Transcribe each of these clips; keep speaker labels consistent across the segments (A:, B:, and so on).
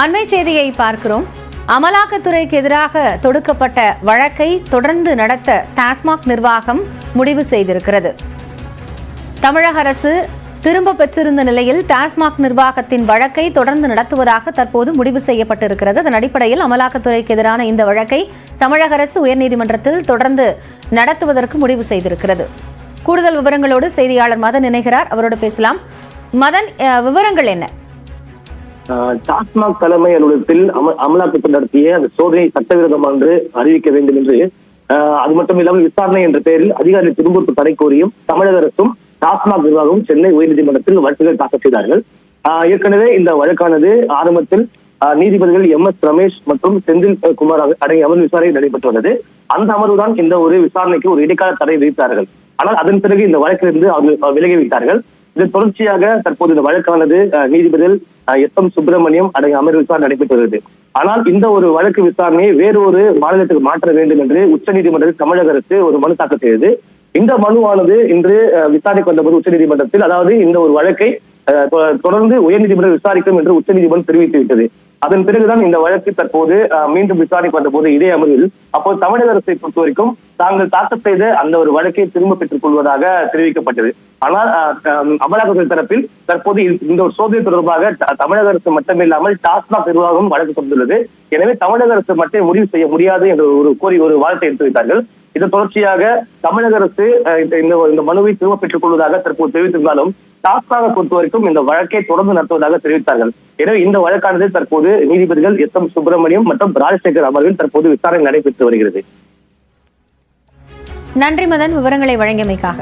A: அண்மை செய்தியை பார்க்கிறோம். அமலாக்கத்துறைக்கு எதிராக தொடுக்கப்பட்ட வழக்கை தொடர்ந்து நடத்த டாஸ்மாக் நிர்வாகம் முடிவு செய்திருக்கிறது. தமிழக அரசு திரும்ப பெற்றிருந்த நிலையில் டாஸ்மாக் நிர்வாகத்தின் வழக்கை தொடர்ந்து நடத்துவதாக தற்போது முடிவு செய்யப்பட்டிருக்கிறது. அதன் அடிப்படையில் அமலாக்கத்துறைக்கு எதிரான இந்த வழக்கை தமிழக அரசு உயர்நீதிமன்றத்தில் தொடர்ந்து நடத்துவதற்கு முடிவு செய்திருக்கிறது. கூடுதல் விவரங்களோடு செய்தியாளர் மதன் இணைகிறார். அவரோடு பேசலாம். மதன் விவரங்கள் என்ன?
B: டாஸ்மாக் தலைமை அலுவலகத்தில் அமலாக்கத்தில் நடத்திய அந்த சோதனை சட்டவிரோதம் என்று அறிவிக்க வேண்டும் என்று அது மட்டும் இல்லாமல் விசாரணை என்ற பெயரில் அதிகாரி திரும்பூர் தடை கோரியும் தமிழக அரசும் டாஸ்மாக் நிர்வாகமும் சென்னை உயர்நீதிமன்றத்தில் வழக்குகள் தாக்கல் செய்தார்கள். ஆஹ் ஏற்கனவே இந்த வழக்கானது ஆரம்பத்தில் நீதிபதிகள் எம் எஸ் ரமேஷ் மற்றும் செந்தில் குமார் அடங்கிய அமர்வு விசாரணை நடைபெற்று வந்தது. அந்த அமர்வுதான் இந்த ஒரு விசாரணைக்கு ஒரு இடைக்கால தடை விதித்தார்கள். ஆனால் அதன் பிறகு இந்த வழக்கிலிருந்து அவர்கள் விலகி வைத்தார்கள் இதன் தொடர்ச்சியாக தற்போது இந்த வழக்கானது அஹ், நீதிபதிகள் எஸ் எம் சுப்பிரமணியம் அடங்கிய அமர்வு விசாரணை நடைபெற்று வருகிறது. ஆனால் இந்த ஒரு வழக்கு விசாரணையை வேறு ஒரு மாநிலத்துக்கு மாற்ற வேண்டும் என்று உச்சநீதிமன்றத்தில் தமிழக அரசு ஒரு மனு தாக்கல் செய்தது. இந்த மனுவானது இன்று அஹ், விசாரணைக்கு வந்தபோது உச்சநீதிமன்றத்தில் அதாவது இந்த ஒரு வழக்கை தொடர்ந்து உயர்நீதிமன்றம் விசாரிக்கும் என்று உச்சநீதிமன்றம் தெரிவித்து விட்டது அதன் பிறகுதான் இந்த வழக்கு தற்போது மீண்டும் விசாரணைக்கு வந்தபோது இதே அமர்வில் அப்போது தமிழக அரசை பொறுத்த வரைக்கும் தாங்கள் தாக்கல் செய்த அந்த ஒரு வழக்கை திரும்ப பெற்றுக் கொள்வதாக தெரிவிக்கப்பட்டது. ஆனால் அமலாக்கத்துறை தரப்பில் தற்போது இந்த- ஒரு சோதனை தொடர்பாக தமிழக அரசு மட்டுமில்லாமல் டாஸ்மாக் நிர்வாகம் வழக்கு தொடர்ந்துள்ளது எனவே தமிழக அரசு மட்டும் முடிவு செய்ய முடியாது என்ற ஒரு கோரி ஒரு வார்த்தை எடுத்து வைத்தார்கள். இதன் தொடர்ச்சியாக தமிழக அரசு இந்த- இந்த இந்த மனுவை திரும்ப பெற்றுக் கொள்வதாக தற்போது தெரிவித்திருந்தாலும் டாஸ்மாக பொறுத்த வரைக்கும் இந்த வழக்கை தொடர்ந்து நடத்துவதாக தெரிவித்தார்கள். எனவே இந்த வழக்கானது தற்போது நீதிபதிகள் எஸ் எம் சுப்பிரமணியம் மற்றும் ராஜசேகர் அமர்வில் தற்போது விசாரணை நடைபெற்று வருகிறது.
A: நன்றி மதன் விவரங்களை வழங்கியமைக்காக.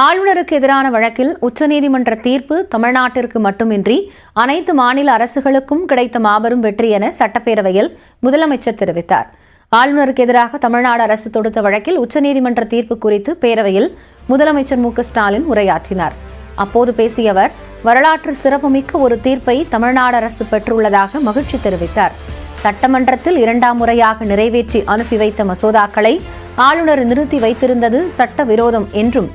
A: ஆளுநருக்கு எதிரான வழக்கில் உச்சநீதிமன்ற தீர்ப்பு தமிழ்நாட்டிற்கு மட்டுமின்றி அனைத்து மாநில அரசுகளுக்கும் கிடைத்த மாபெரும் வெற்றி என சட்டப்பேரவையில் முதலமைச்சர் தெரிவித்தார். ஆளுநருக்கு எதிராக தமிழ்நாடு அரசு தொடுத்த வழக்கில் உச்சநீதிமன்ற தீர்ப்பு குறித்து பேரவையில் முதலமைச்சர் மு ஸ்டாலின் உரையாற்றினார். அப்போது பேசிய அவர் வரலாற்று சிறப்புமிக்க ஒரு தீர்ப்பை தமிழ்நாடு அரசு பெற்றுள்ளதாக மகிழ்ச்சி தெரிவித்தார். சட்டமன்றத்தில் இரண்டாம் முறையாக நிறைவேற்றி அனுப்பி வைத்த மசோதாக்களை ஆளுநர் நிறுத்தி வைத்திருந்தது சட்டவிரோதம் என்றும்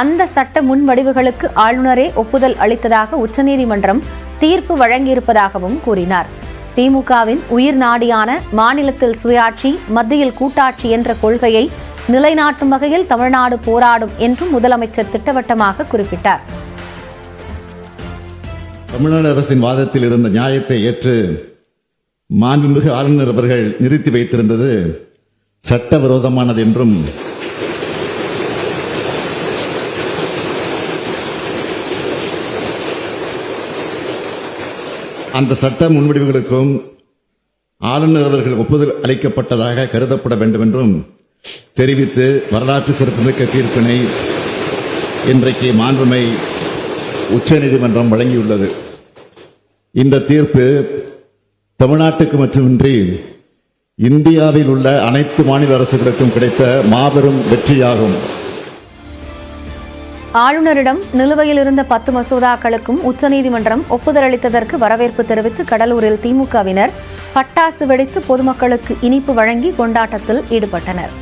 A: அந்த சட்ட முன்வடிவுகளுக்கு ஆளுநரே ஒப்புதல் அளித்ததாக உச்சநீதிமன்றம் தீர்ப்பு வழங்கியிருப்பதாகவும் கூறினார். திமுகவின் உயிர் நாடியான மாநிலத்தில் சுயாட்சி மத்தியில் கூட்டாட்சி என்ற கொள்கையை நிலைநாட்டும் வகையில் தமிழ்நாடு போராடும் என்றும் முதலமைச்சர் திட்டவட்டமாக குறிப்பிட்டார்.
C: தமிழ்நாடு அரசின் வாதத்தில் இருந்த நியாயத்தை ஏற்று மாண்புமிகு ஆளுநர் அவர்கள் நிறுத்தி வைத்திருந்தது சட்டவிரோதமானது என்றும் அந்த சட்ட முன்வடிவுகளுக்கும் ஆளுநர் அவர்கள் ஒப்புதல் அளிக்கப்பட்டதாக கருதப்பட வேண்டும் என்றும் தெரிவித்து வரலாற்று சிறப்புமிக்க தீர்ப்பினை இன்றைக்கு மாண்புமை உச்சநீதிமன்றம் வழங்கியுள்ளது. இந்த தீர்ப்பு தமிழ்நாட்டுக்கு மட்டுமின்றி இந்தியாவில் உள்ள அனைத்து மாநில அரசுகளுக்கும் கிடைத்த மாபெரும் வெற்றியாகும்.
A: ஆளுநரிடம் நிலுவையில் இருந்த பத்து மசோதாக்களுக்கும் உச்சநீதிமன்றம் ஒப்புதல் அளித்ததற்கு வரவேற்பு தெரிவித்து கடலூரில் திமுகவினர் பட்டாசு வெடித்து பொதுமக்களுக்கு இனிப்பு வழங்கி கொண்டாட்டத்தில் ஈடுபட்டனர்.